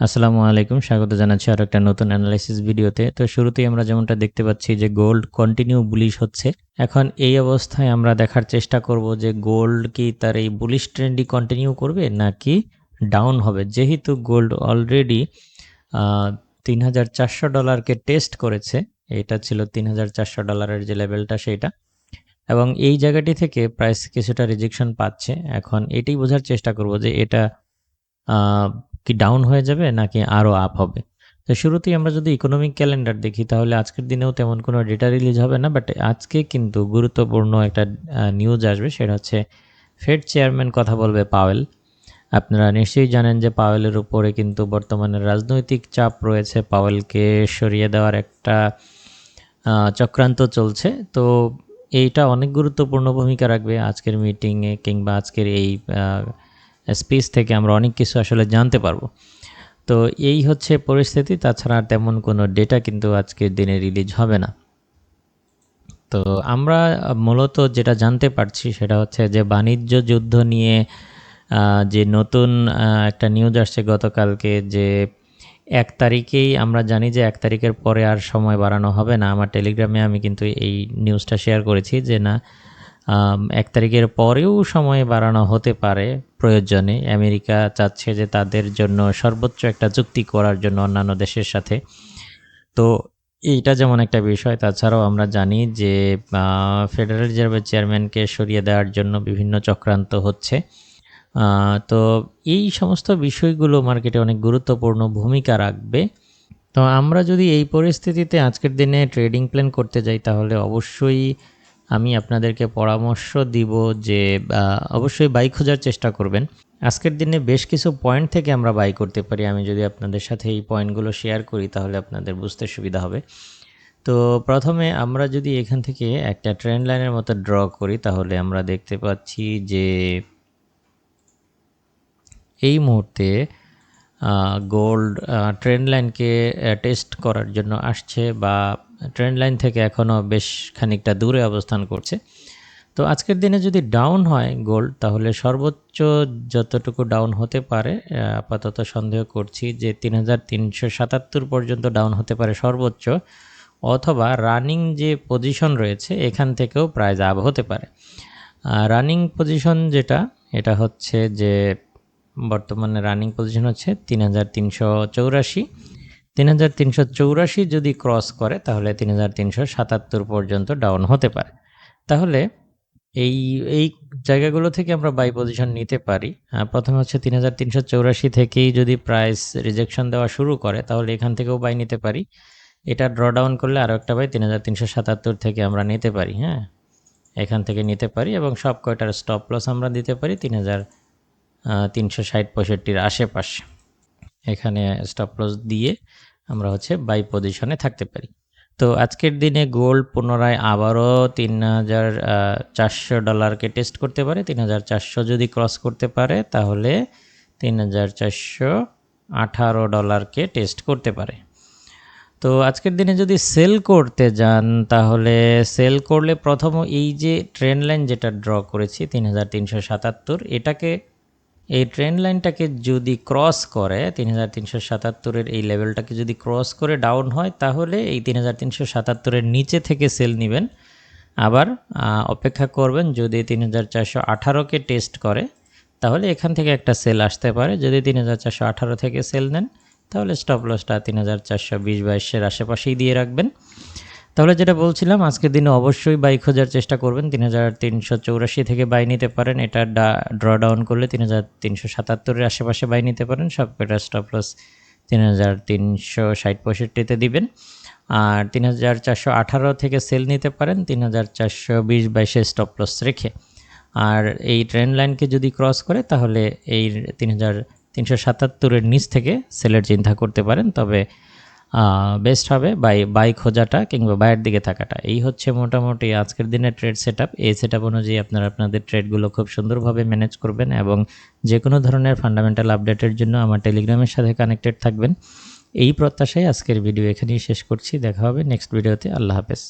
আসসালামু আলাইকুম। স্বাগত জানাচ্ছি আরও একটা নতুন অ্যানালাইসিস ভিডিওতে। তো শুরুতেই আমরা যেমনটা দেখতে পাচ্ছি যে গোল্ড কন্টিনিউ বুলিশ হচ্ছে। এখন এই অবস্থায় আমরা দেখার চেষ্টা করব যে গোল্ড কি তার এই বুলিশ ট্রেন্ডই কন্টিনিউ করবে নাকি ডাউন হবে। যেহেতু গোল্ড অলরেডি তিন হাজার চারশো ডলারকে টেস্ট করেছে, এটা ছিল তিন হাজার চারশো ডলারের যে লেভেলটা সেইটা। এবং এই জায়গাটি থেকে প্রাইস কিছুটা রিজেকশন পাচ্ছে। এখন এটাই বোঝার চেষ্টা করব যে এটা কি ডাউন হয়ে যাবে নাকি আরও আপ হবে? তো শুরুতেই আমরা যদি ইকোনমিক ক্যালেন্ডার দেখি, তাহলে আজকের দিনেও তেমন কোনো ডেটা রিলিজ হবে না বাট আজকে কিন্তু গুরুত্বপূর্ণ একটা নিউজ আসবে, সেটা হচ্ছে ফেড চেয়ারম্যান কথা বলবে পাওয়েল আপনারা নিশ্চয়ই জানেন যে পাওয়েলের উপরে কিন্তু বর্তমানে রাজনৈতিক চাপ রয়েছে পাওয়েলকে সরিয়ে দেওয়ার একটা চক্রান্ত চলছে। তো এইটা অনেক গুরুত্বপূর্ণ ভূমিকা রাখবে আজকের মিটিংয়ে কিংবা আজকের এই স্পিচ থেকে আমরা অনেক কিছু আসলে জানতে পারব। তো এই হচ্ছে পরিস্থিতি, তাছাড়া তেমন কোনো ডেটা কিন্তু আজকের দিনে রিলিজ হবে না। তো আমরা মূলত যেটা জানতে পারছি সেটা হচ্ছে যে বাণিজ্য যুদ্ধ নিয়ে যে নতুন একটা নিউজ আসছে গতকালকে যে এক তারিখেই, আমরা জানি যে এক তারিখের পরে আর সময় বাড়ানো হবে না। আমার টেলিগ্রামে আমি কিন্তু এই নিউজটা শেয়ার করেছি যে না এক তারিখের পরেও সময় বাড়ানো হতে পারে। প্রয়োজনে আমেরিকা চাচ্ছে যে তাদের জন্য সর্বোচ্চ একটা চুক্তি করার জন্য অন্যান্য দেশের সাথে। তো এইটা যেমন একটা বিষয়, তাছাড়াও আমরা জানি যে ফেডারেল রিজার্ভের চেয়ারম্যানকে সরিয়ে দেওয়ার জন্য বিভিন্ন চক্রান্ত হচ্ছে। তো এই সমস্ত বিষয়গুলো মার্কেটে অনেক গুরুত্বপূর্ণ ভূমিকা রাখবে। তো আমরা যদি এই পরিস্থিতিতে আজকের দিনে ট্রেডিং প্ল্যান করতে যাই, তাহলে অবশ্যই আমি আপনাদেরকে পরামর্শ দিব যে অবশ্যই বাইক খোঁজার চেষ্টা করবেন। আজকের দিনে বেশ কিছু পয়েন্ট থেকে আমরা বাই করতে পারি। আমি যদি আপনাদের সাথে এই পয়েন্টগুলো শেয়ার করি, তাহলে আপনাদের বুঝতে সুবিধা হবে। তো প্রথমে আমরা যদি এখান থেকে একটা ট্রেন্ড লাইনের মতো ড্র করি, তাহলে আমরা দেখতে পাচ্ছি যে, এই মুহূর্তে গোল্ড ট্রেন্ড লাইনকে টেস্ট করার জন্য আসছে বা ট্রেন্ড লাইন থেকে এখনও বেশ খানিকটা দূরে অবস্থান করছে। তো আজকের দিনে যদি ডাউন হয় গোল্ড তাহলে সর্বোচ্চ যতটুকু ডাউন হতে পারে আপাতত সন্দেহ করছি যে তিন হাজার তিনশো সাতাত্তর পর্যন্ত ডাউন হতে পারে সর্বোচ্চ, অথবা রানিং যে পজিশন রয়েছে, এখান থেকেও প্রায় আপ হতে পারে। রানিং পজিশন যেটা, এটা হচ্ছে যে বর্তমানে রানিং পজিশন হচ্ছে তিন হাজার তিনশো চৌরাশি। তিন হাজার তিনশো চৌরাশি যদি ক্রস করে, তাহলে তিন হাজার তিনশো সাতাত্তর পর্যন্ত ডাউন হতে পারে। তাহলে এই এই জায়গাগুলো থেকে আমরা বাই পজিশন নিতে পারি। প্রথমে হচ্ছে তিন হাজার তিনশো চৌরাশি থেকেই যদি প্রাইস রিজেকশন দেওয়া শুরু করে, তাহলে এখান থেকেও বাই নিতে পারি। এটা ড্র ডাউন করলে আরও একটা বাই তিন হাজার তিনশো সাতাত্তর থেকে আমরা নিতে পারি হ্যাঁ? এখান থেকে নিতে পারি এবং সব কয়টার স্টপ লস আমরা দিতে পারি তিন হাজার তিনশো ষাট পঁয়ষট্টির আশেপাশে। এখানে স্টপ লস দিয়ে আমরা হচ্ছে বাই পজিশনে থাকতে পারি। তো আজকের দিনে গোল্ড পুনরায় আবারও তিন হাজার চারশো ডলারকে টেস্ট করতে পারে। তিন হাজার চারশো যদি ক্রস করতে পারে, তাহলে তিন হাজার চারশো আঠারো ডলারকে টেস্ট করতে পারে। তো আজকের দিনে যদি সেল করতে যান, তাহলে সেল করলে প্রথম এই যে ট্রেন লাইন যেটা ড্র করেছি তিন হাজার তিনশো সাতাত্তর, এটাকে এই ট্রেন লাইনটাকে যদি ক্রস করে, তিন হাজার তিনশো সাতাত্তরের এই লেভেলটাকে যদি ক্রস করে ডাউন হয়, তাহলে এই তিন হাজার তিনশো সাতাত্তরের নিচে থেকে সেল নেবেন। আবার অপেক্ষা করবেন যদি তিন হাজার চারশো আঠারোকে টেস্ট করে, তাহলে এখান থেকে একটা সেল আসতে পারে। যদি তিন হাজার চারশো আঠারো থেকে সেল নেন, তাহলে স্টপ লসটা তিন হাজার চারশো বিশ বাইশের আশেপাশেই দিয়ে রাখবেন। তাহলে যেটা বলছিলাম, আজকের দিনে অবশ্যই বাই খোঁজার চেষ্টা করবেন। তিন হাজার তিনশো চৌরাশি থেকে বাই নিতে পারেন। এটা ড্র ডাউন করলে তিন হাজার তিনশো সাতাত্তরের আশেপাশে বাই নিতে পারেন। সব কটা স্টপ লস তিন হাজার তিনশো ষাট পঁয়ষট্টিতে দিবেন। আর তিন হাজার চারশো আঠারো থেকে সেল নিতে পারেন। তিন হাজার চারশো বিশ বাইশে স্টপ লস রেখে। আর এই ট্রেন লাইনকে যদি ক্রস করে, তাহলে এই তিন হাজার তিনশো সাতাত্তরের নিচ থেকে সেলের চিন্তা করতে পারেন। তবে বেস্ট হবে বাই বাই খোঁজাটা কিংবা বাইয়ের দিকে থাকাটা। এই হচ্ছে মোটামুটি আজকের দিনের ট্রেড সেট এই সেট অনুযায়ী আপনারা আপনাদের ট্রেডগুলো খুব সুন্দরভাবে ম্যানেজ করবেন এবং যে কোনো ধরনের ফান্ডামেন্টাল আপডেটের জন্য আমার টেলিগ্রামের সাথে কানেক্টেড থাকবেন। এই প্রত্যাশায় আজকের ভিডিও এখানেই শেষ করছি। দেখা হবে নেক্সট ভিডিওতে আল্লাহ হাফেজ।